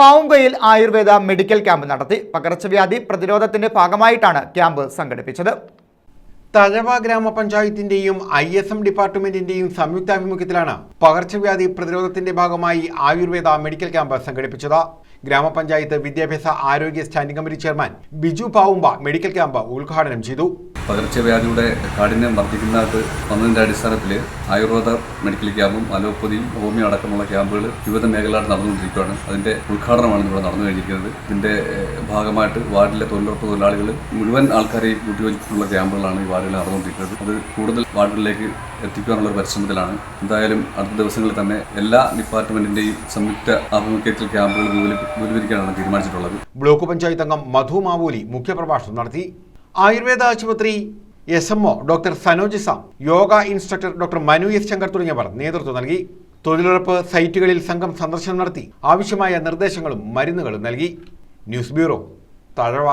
പാവുങ്കയിൽ Ayurveda medical camp നടത്തി പകർച്ചവ്യാധി പ്രതിരോധത്തിന്റെ ഭാഗമായിട്ടാണ് ക്യാമ്പ് സംഘടിപ്പിച്ചത്. തഴവ ഗ്രാമപഞ്ചായത്തിന്റെയും ഐ എസ് എം ഡിപ്പാർട്ട്മെന്റിന്റെയും സംയുക്താഭിമുഖ്യത്തിലാണ് പകർച്ചവ്യാധി പ്രതിരോധത്തിന്റെ ഭാഗമായി ആയുർവേദ മെഡിക്കൽ ക്യാമ്പ് സംഘടിപ്പിച്ചത്. ഗ്രാമപഞ്ചായത്ത് വിദ്യാഭ്യാസ ആരോഗ്യ standing committee chairman Biju Pavumba medical camp ഉദ്ഘാടനം ചെയ്തു. പകർച്ചവ്യാധിയുടെ കാഠിന്യം വർദ്ധിക്കുന്നത് വന്നതിന്റെ അടിസ്ഥാനത്തിൽ ആയുർവേദ മെഡിക്കൽ ക്യാമ്പും അലോപ്പതിയും ഹോമിയോ അടക്കമുള്ള ക്യാമ്പുകൾ വിവിധ മേഖലകളിൽ നടന്നുകൊണ്ടിരിക്കുകയാണ്. അതിന്റെ ഉദ്ഘാടനമാണ് ഇവിടെ നടന്നു കഴിഞ്ഞിരിക്കുന്നത്. ഇതിന്റെ ഭാഗമായിട്ട് വാർഡിലെ തൊഴിലുറപ്പ് തൊഴിലാളികൾ മുഴുവൻ ആൾക്കാരെയും കൂട്ടിയോജിപ്പിച്ചുള്ള ക്യാമ്പുകളാണ് ഈ വാർഡിൽ നടന്നുകൊണ്ടിരിക്കുന്നത്. അത് കൂടുതൽ വാർഡുകളിലേക്ക് എത്തിക്കാനുള്ള പരിശ്രമത്തിലാണ്. എന്തായാലും അടുത്ത ദിവസങ്ങളിൽ തന്നെ എല്ലാ ഡിപ്പാർട്ട്മെന്റിന്റെയും സംയുക്ത ആഭിമുഖ്യത്തിൽ ക്യാമ്പുകൾ വിപുലി- വിപുലീകരിക്കാനാണ് തീരുമാനിച്ചിട്ടുള്ളത്. ബ്ലോക്ക് പഞ്ചായത്ത് അംഗം മധു മാവൂലി മുഖ്യപ്രഭാഷണം നടത്തി. ആയുർവേദ ആശുപത്രി S M O doctor Sanoj Sam yoga instructor doctor Manu S Shankar തുടങ്ങിയവർ നേതൃത്വം നൽകി. തൊഴിലുറപ്പ് സൈറ്റുകളിൽ സംഘം സന്ദർശനം നടത്തി. ആവശ്യമായ നിർദ്ദേശങ്ങളും മരുന്നുകളും നൽകി. News bureau Thazhava.